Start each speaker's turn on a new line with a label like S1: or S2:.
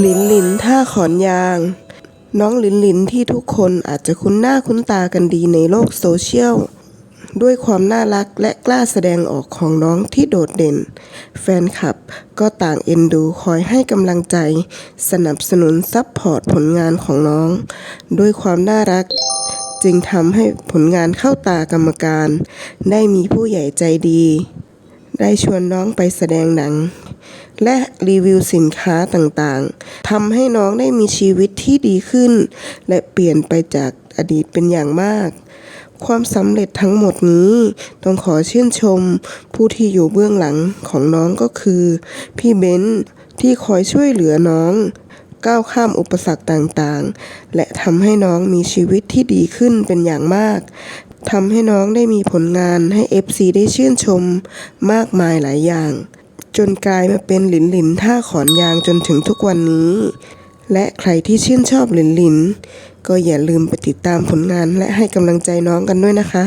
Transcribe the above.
S1: หลินหลินท่าขอนยาง น้องหลินหลินที่ทุกคนอาจจะคุ้นหน้าคุ้นตากันดีในโลกโซเชียล ด้วยความน่ารักและกล้าแสดงออกของน้องที่โดดเด่น แฟนคลับก็ต่างเอ็นดูคอยให้กำลังใจ สนับสนุนซัพพอร์ตผลงานของน้อง ด้วยความน่ารักจึงทำให้ผลงานเข้าตากรรมการ ได้มีผู้ใหญ่ใจดี ได้ชวนน้องไปแสดงหนัง และรีวิวสินค้าต่างๆทำให้น้องได้มีชีวิตที่ดีขึ้น และเปลี่ยนไปจากอดีตเป็นอย่างมาก ความสำเร็จทั้งหมดนี้ต้องขอชื่นชม ผู้ที่อยู่เบื้องหลังของน้องก็คือ พี่เบนที่คอยช่วยเหลือน้องก้าวข้ามอุปสรรคต่างๆ และทำให้น้องมีชีวิตที่ดีขึ้นเป็นอย่างมาก ทำให้น้องได้มีผลงานให้ FC ได้ชื่นชมมากมายหลายอย่าง จนกลายมาเป็นหลินหลินท่าขอนยางจนถึงทุกวันนี้ และใครที่ชื่นชอบหลินหลิน ก็อย่าลืมไปติดตามผลงานและให้กำลังใจน้องกันด้วยนะคะ